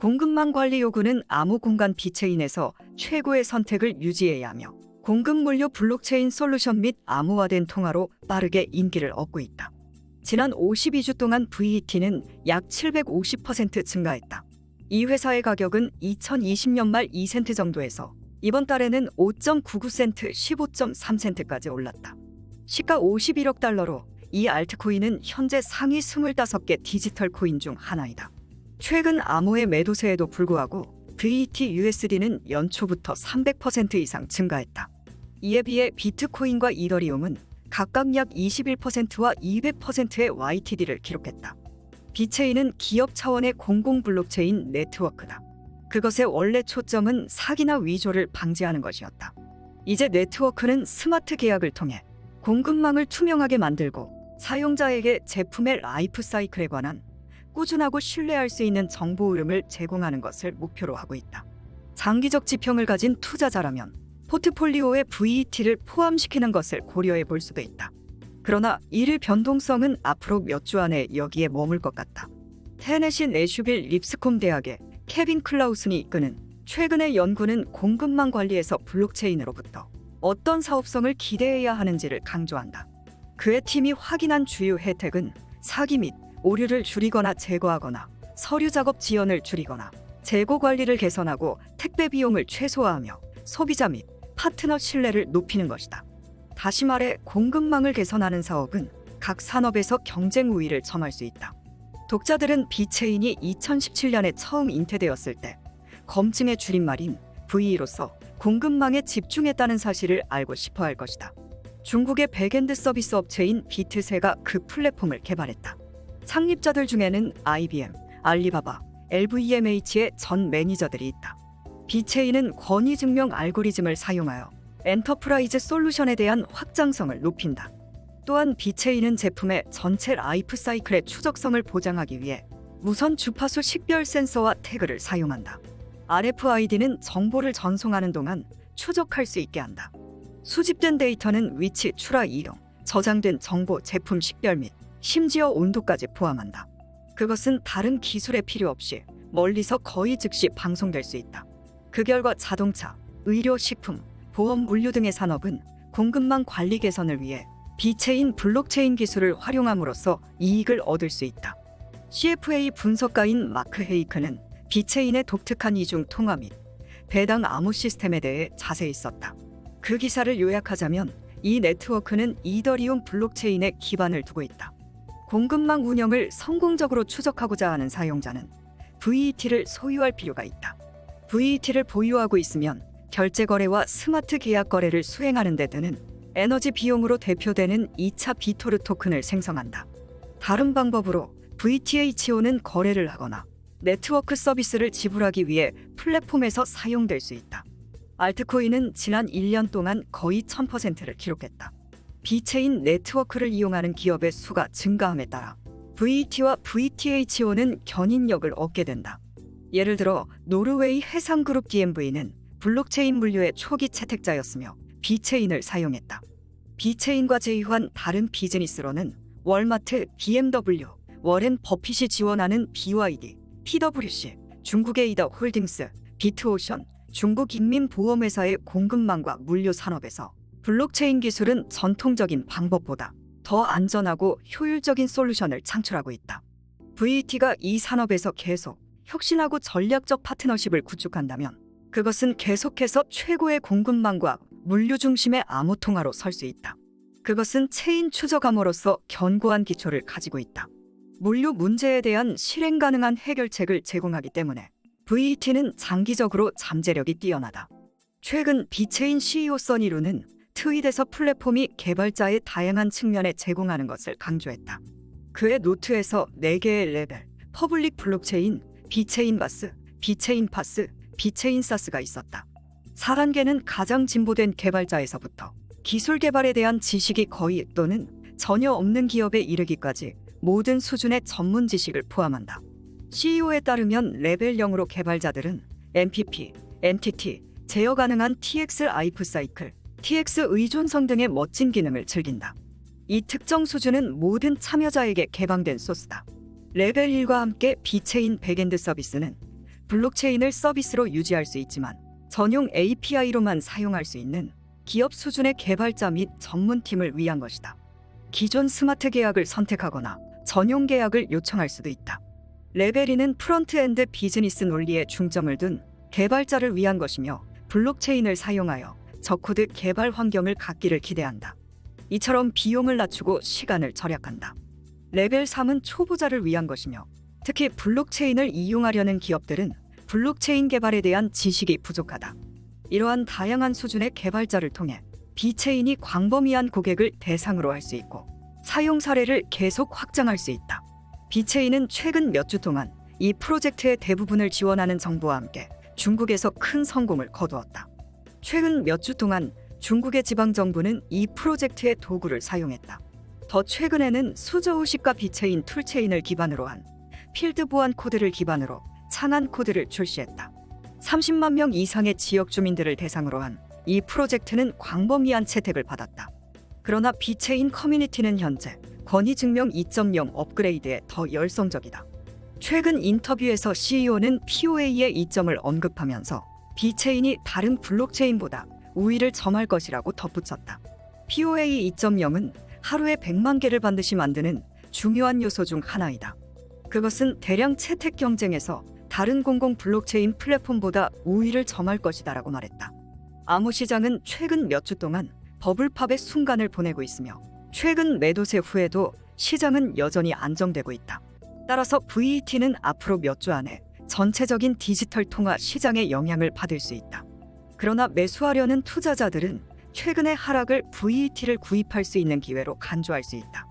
공급망 관리 요구는 암호 공간 비체인에서 최고의 선택을 유지해야 하며 공급 물류 블록체인 솔루션 및 암호화된 통화로 빠르게 인기를 얻고 있다. 지난 52주 동안 VET는 약 750% 증가했다. 이 회사의 가격은 2020년 말 2센트 정도에서 이번 달에는 5.99센트, 15.3센트까지 올랐다. 시가 51억 달러로 이 알트코인은 현재 상위 25개 디지털 코인 중 하나이다. 최근 암호의 매도세에도 불구하고 VET USD는 연초부터 300% 이상 증가했다. 이에 비해 비트코인과 이더리움은 각각 약 21%와 200%의 YTD를 기록했다. 비체인은 기업 차원의 공공 블록체인 네트워크다. 그것의 원래 초점은 사기나 위조를 방지하는 것이었다. 이제 네트워크는 스마트 계약을 통해 공급망을 투명하게 만들고 사용자에게 제품의 라이프 사이클에 관한 꾸준하고 신뢰할 수 있는 정보 흐름을 제공하는 것을 목표로 하고 있다. 장기적 지평을 가진 투자자라면 포트폴리오에 VET를 포함시키는 것을 고려해 볼 수도 있다. 그러나 이를 변동성은 앞으로 몇 주 안에 여기에 머물 것 같다. 테네시 내슈빌 립스콤 대학의 케빈 클라우슨이 이끄는 최근의 연구는 공급망 관리에서 블록체인으로부터 어떤 사업성을 기대해야 하는지를 강조한다. 그의 팀이 확인한 주요 혜택은 사기 및 오류를 줄이거나 제거하거나 서류 작업 지연을 줄이거나 재고 관리를 개선하고 택배 비용을 최소화하며 소비자 및 파트너 신뢰를 높이는 것이다. 다시 말해 공급망을 개선하는 사업은 각 산업에서 경쟁 우위를 점할 수 있다. 독자들은 비체인이 2017년에 처음 잉태되었을 때 검증의 줄임말인 VE로서 공급망에 집중했다는 사실을 알고 싶어 할 것이다. 중국의 백엔드 서비스 업체인 비트세가 그 플랫폼을 개발했다. 창립자들 중에는 IBM, 알리바바, LVMH의 전 매니저들이 있다. 비체인은 권위 증명 알고리즘을 사용하여 엔터프라이즈 솔루션에 대한 확장성을 높인다. 또한 비체인은 제품의 전체 라이프 사이클의 추적성을 보장하기 위해 무선 주파수 식별 센서와 태그를 사용한다. RFID는 정보를 전송하는 동안 추적할 수 있게 한다. 수집된 데이터는 위치 추라 이용, 저장된 정보 제품 식별 및 심지어 온도까지 포함한다. 그것은 다른 기술의 필요 없이 멀리서 거의 즉시 방송될 수 있다. 그 결과 자동차, 의료, 식품, 보험, 물류 등의 산업은 공급망 관리 개선을 위해 비체인 블록체인 기술을 활용함으로써 이익을 얻을 수 있다. CFA 분석가인 마크 헤이크는 비체인의 독특한 이중 통화 및 배당 암호 시스템에 대해 자세히 썼다. 그 기사를 요약하자면 이 네트워크는 이더리움 블록체인에 기반을 두고 있다. 공급망 운영을 성공적으로 추적하고자 하는 사용자는 VET를 소유할 필요가 있다. VET를 보유하고 있으면 결제 거래와 스마트 계약 거래를 수행하는 데 드는 에너지 비용으로 대표되는 2차 비토르 토큰을 생성한다. 다른 방법으로 VTHO는 거래를 하거나 네트워크 서비스를 지불하기 위해 플랫폼에서 사용될 수 있다. 알트코인은 지난 1년 동안 거의 1000%를 기록했다. 비체인 네트워크를 이용하는 기업의 수가 증가함에 따라 VT와 VTHO는 견인력을 얻게 된다. 예를 들어 노르웨이 해상그룹 DMV는 블록체인 물류의 초기 채택자였으며 비체인을 사용했다. 비체인과 제휴한 다른 비즈니스로는 월마트, BMW, 워렌 버핏이 지원하는 BYD, PwC, 중국의 이더 홀딩스, 비트오션, 중국 인민보험회사의 공급망과 물류 산업에서 블록체인 기술은 전통적인 방법보다 더 안전하고 효율적인 솔루션을 창출하고 있다. VT가 이 산업에서 계속 혁신하고 전략적 파트너십을 구축한다면 그것은 계속해서 최고의 공급망과 물류 중심의 암호 통화로 설 수 있다. 그것은 체인 추적함으로써 견고한 기초를 가지고 있다. 물류 문제에 대한 실행 가능한 해결책을 제공하기 때문에 VET는 장기적으로 잠재력이 뛰어나다. 최근 비체인 CEO 써니루는 트윗에서 플랫폼이 개발자의 다양한 측면에 제공하는 것을 강조했다. 그의 노트에서 4개의 레벨, 퍼블릭 블록체인, 비체인 바스, 비체인 파스, 비체인 사스가 있었다. 4단계는 가장 진보된 개발자에서부터 기술 개발에 대한 지식이 거의 또는 전혀 없는 기업에 이르기까지 모든 수준의 전문 지식을 포함한다. CEO에 따르면 레벨 0으로 개발자들은 MPP, MTT, 제어 가능한 TX 라이프 사이클, TX 의존성 등의 멋진 기능을 즐긴다. 이 특정 수준은 모든 참여자에게 개방된 소스다. 레벨 1과 함께 비체인 백엔드 서비스는 블록체인을 서비스로 유지할 수 있지만 전용 API로만 사용할 수 있는 기업 수준의 개발자 및 전문팀을 위한 것이다. 기존 스마트 계약을 선택하거나 전용 계약을 요청할 수도 있다. 레벨이는 프론트엔드 비즈니스 논리에 중점을 둔 개발자를 위한 것이며 블록체인을 사용하여 저코드 개발 환경을 갖기를 기대한다. 이처럼 비용을 낮추고 시간을 절약한다. 레벨 3은 초보자를 위한 것이며 특히 블록체인을 이용하려는 기업들은 블록체인 개발에 대한 지식이 부족하다. 이러한 다양한 수준의 개발자를 통해 비체인이 광범위한 고객을 대상으로 할 수 있고 사용 사례를 계속 확장할 수 있다. 비체인은 최근 몇 주 동안 이 프로젝트의 대부분을 지원하는 정부와 함께 중국에서 큰 성공을 거두었다. 최근 몇 주 동안 중국의 지방 정부는 이 프로젝트의 도구를 사용했다. 더 최근에는 수저우식과 비체인 툴체인을 기반으로 한 필드 보안 코드를 기반으로 창안 코드를 출시했다. 30만 명 이상의 지역 주민들을 대상으로 한 이 프로젝트는 광범위한 채택을 받았다. 그러나 비체인 커뮤니티는 현재 권위 증명 2.0 업그레이드에 더 열성적이다. 최근 인터뷰에서 CEO는 POA의 이점을 언급하면서 비체인이 다른 블록체인보다 우위를 점할 것이라고 덧붙였다. POA 2.0은 하루에 100만 개를 반드시 만드는 중요한 요소 중 하나이다. 그것은 대량 채택 경쟁에서 다른 공공 블록체인 플랫폼보다 우위를 점할 것이다라고 말했다. 아무 시장은 최근 몇 주 동안 버블팝의 순간을 보내고 있으며 최근 매도세 후에도 시장은 여전히 안정되고 있다. 따라서 VET는 앞으로 몇 주 안에 전체적인 디지털 통화 시장의 영향을 받을 수 있다. 그러나 매수하려는 투자자들은 최근의 하락을 VET를 구입할 수 있는 기회로 간주할 수 있다.